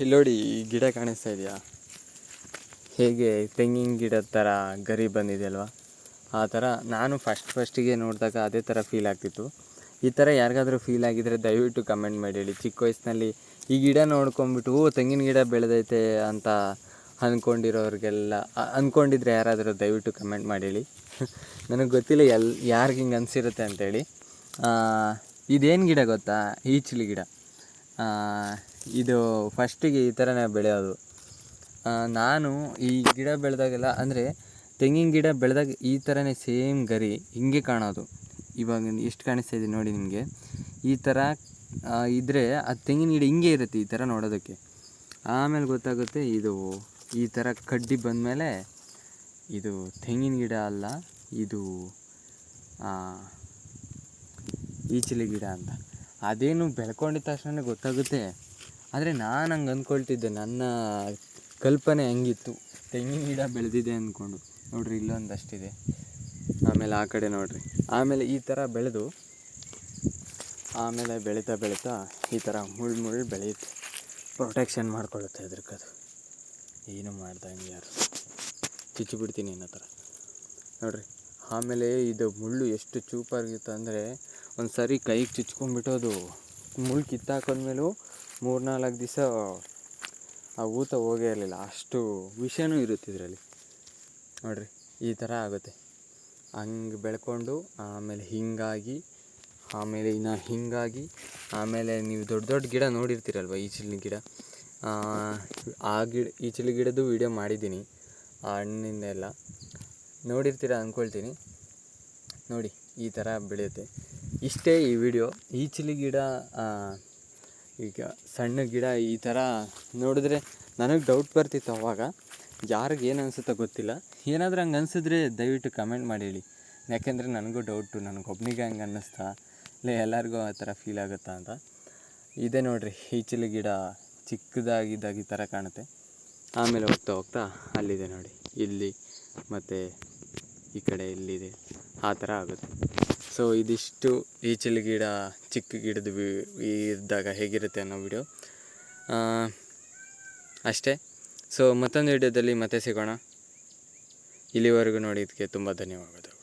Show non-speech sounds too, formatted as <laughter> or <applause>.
ಇಲ್ಲಿ ನೋಡಿ ಈ ಗಿಡ ಕಾಣಿಸ್ತಾ ಇದೆಯಾ? ಹೇಗೆ ತೆಂಗಿನ ಗಿಡದ ಥರ ಗರಿ ಬಂದಿದೆ ಅಲ್ವಾ? ಆ ಥರ ನಾನು ಫಸ್ಟ್ ಫಸ್ಟಿಗೆ ನೋಡಿದಾಗ ಅದೇ ಥರ ಫೀಲ್ ಆಗ್ತಿತ್ತು. ಈ ಥರ ಯಾರಿಗಾದರೂ ಫೀಲ್ ಆಗಿದ್ರೆ ದಯವಿಟ್ಟು ಕಮೆಂಟ್ ಮಾಡಿ ಹೇಳಿ. ಚಿಕ್ಕ ವಯಸ್ಸಿನಲ್ಲಿ ಈ ಗಿಡ ನೋಡ್ಕೊಂಬಿಟ್ಟು ಓ, ತೆಂಗಿನ ಗಿಡ ಬೆಳೆದೈತೆ ಅಂತ ಅಂದ್ಕೊಂಡಿರೋರಿಗೆಲ್ಲ ಅಂದ್ಕೊಂಡಿದ್ರೆ ಯಾರಾದರೂ ದಯವಿಟ್ಟು ಕಮೆಂಟ್ ಮಾಡಿ ಹೇಳಿ. <laughs> ನನಗೆ ಗೊತ್ತಿಲ್ಲ ಎಲ್, ಯಾರಿಗೆ ಹಿಂಗೆ ಅನಿಸಿರುತ್ತೆ ಅಂತೇಳಿ ಇದೇನು ಗಿಡ ಗೊತ್ತಾ? ಈಚಲಿ ಗಿಡ. ಇದು ಫಸ್ಟಿಗೆ ಈ ಥರನೇ ಬೆಳೆಯೋದು. ನಾನು ಈ ಗಿಡ ಬೆಳೆದಾಗೆಲ್ಲ, ಅಂದರೆ ತೆಂಗಿನ ಗಿಡ ಬೆಳೆದಾಗ ಈ ಥರನೇ ಸೇಮ್ ಗರಿ ಹಿಂಗೆ ಕಾಣೋದು. ಇವಾಗ ಎಷ್ಟು ಕಾಣಿಸ್ತಾ ಇದೆ ನೋಡಿ ನಿಮಗೆ. ಈ ಥರ ಇದ್ದರೆ ಆ ತೆಂಗಿನ ಗಿಡ ಹಿಂಗೆ ಇರುತ್ತೆ ಈ ಥರ ನೋಡೋದಕ್ಕೆ. ಆಮೇಲೆ ಗೊತ್ತಾಗುತ್ತೆ ಇದು ಈ ಥರ ಕಡ್ಡಿ ಬಂದಮೇಲೆ ಇದು ತೆಂಗಿನ ಗಿಡ ಅಲ್ಲ, ಇದು ಈಚಲಿ ಗಿಡ ಅಂತ. ಅದೇನು ಬೆಳ್ಕೊಂಡಿದ್ದ ತಕ್ಷಣ ಗೊತ್ತಾಗುತ್ತೆ. ಆದರೆ ನಾನು ಹಂಗೆ ಅಂದ್ಕೊಳ್ತಿದ್ದೆ ನನ್ನ ಕಲ್ಪನೆ ಹಂಗಿತ್ತು? ತೆಂಗಿನ ಗಿಡ ಬೆಳೆದಿದೆ ಅಂದ್ಕೊಂಡು ನೋಡ್ರಿ ಇಲ್ಲೊಂದಷ್ಟಿದೆ ಆಮೇಲೆ ಆ ಕಡೆ ನೋಡಿರಿ. ಆಮೇಲೆ ಈ ಥರ ಬೆಳೆದು, ಆಮೇಲೆ ಬೆಳೀತಾ ಬೆಳೀತಾ ಈ ಥರ ಮುಳ್ಳು ಮುಳ್ಳು ಬೆಳೆಯುತ್ತೆ. ಪ್ರೊಟೆಕ್ಷನ್ ಮಾಡ್ಕೊಳ್ಳುತ್ತೆ ಅದ್ರಕ್ಕದು ಏನು ಮಾಡ್ದಂಗೆ ಯಾರು? ಚುಚ್ಚಿಬಿಡ್ತೀನಿ ಅನ್ನೋ ಥರ ನೋಡ್ರಿ, ಆಮೇಲೆ ಇದು ಮುಳ್ಳು ಎಷ್ಟು ಚೂಪಾಗಿತ್ತು ಅಂದರೆ ಒಂದು ಸರಿ ಕೈಗೆ ಚುಚ್ಕೊಂಡ್ಬಿಟ್ಟು ಅದು ಮುಳ್ಳು ಕಿತ್ತಾಕೊಂಡ್ಮೇಲೂ ಮೂರು ನಾಲ್ಕು ದಿವಸ ಆ ಊತ ಹೋಗೇ ಇರಲಿಲ್ಲ. ಅಷ್ಟು ವಿಷನೂ ಇರುತ್ತೆ ಇದರಲ್ಲಿ. ನೋಡ್ರಿ, ಈ ಥರ ಆಗುತ್ತೆ. ಹಂಗೆ ಬೆಳ್ಕೊಂಡು ಆಮೇಲೆ ಹಿಂಗಾಗಿ, ಆಮೇಲೆ ಇನ್ನು ಹಿಂಗಾಗಿ, ಆಮೇಲೆ ನೀವು ದೊಡ್ಡ ದೊಡ್ಡ ಗಿಡ ನೋಡಿರ್ತೀರಲ್ವ, ಈಚಲಿನ ಗಿಡ? ಆ ಗಿಡ, ಈಚಲು ಗಿಡದ್ದು ವಿಡಿಯೋ ಮಾಡಿದ್ದೀನಿ, ಆ ಹಣ್ಣಿಂದೆಲ್ಲ ನೋಡಿರ್ತೀರ ಅಂದ್ಕೊಳ್ತೀನಿ. ನೋಡಿ, ಈ ಥರ ಬೆಳೆಯುತ್ತೆ. ಇಷ್ಟೇ ಈ ವಿಡಿಯೋ. ಈಚಲಿ ಗಿಡ ಈಗ ಸಣ್ಣ ಗಿಡ ಈ ಥರ ನೋಡಿದ್ರೆ ನನಗೆ ಡೌಟ್ ಬರ್ತಿತ್ತು ಅವಾಗ. ಯಾರಿಗೆ ಏನು ಅನಿಸುತ್ತೋ ಗೊತ್ತಿಲ್ಲ. ಏನಾದರೂ ಹಂಗೆ ಅನಿಸಿದ್ರೆ ದಯವಿಟ್ಟು ಕಮೆಂಟ್ ಮಾಡಿ ಹೇಳಿ ಯಾಕೆಂದರೆ ನನಗೂ ಡೌಟು ನನಗೊಬ್ಬನಿಗೆ ಹಂಗೆ ಅನ್ನಿಸ್ತಾ ಇಲ್ಲ ಎಲ್ಲರಿಗೂ ಆ ಥರ ಫೀಲ್ ಆಗುತ್ತಾ ಅಂತ. ಇದೆ ನೋಡ್ರಿ ಚಿಲಿ ಗಿಡ ಚಿಕ್ಕದಾಗಿದ್ದಾಗಿ ಈ ಥರ ಕಾಣುತ್ತೆ. ಆಮೇಲೆ ಹೋಗ್ತಾ ಹೋಗ್ತಾ ಅಲ್ಲಿದೆ ನೋಡಿ, ಇಲ್ಲಿ ಮತ್ತು ಈ ಕಡೆ ಇಲ್ಲಿದೆ. ಆ ಥರ ಆಗುತ್ತೆ. ಸೊ ಇದಿಷ್ಟು ಈಚಲು ಗಿಡ, ಚಿಕ್ಕ ಗಿಡದ ಇದ್ದಾಗ ಹೇಗಿರುತ್ತೆ ಅನ್ನೋ ವಿಡಿಯೋ ಅಷ್ಟೇ. ಸೊ ಮತ್ತೊಂದು ವಿಡಿಯೋದಲ್ಲಿ ಮತ್ತೆ ಸಿಗೋಣ. ಇಲ್ಲಿವರೆಗೂ ನೋಡಿದ್ದಕ್ಕೆ ತುಂಬ ಧನ್ಯವಾದಗಳು.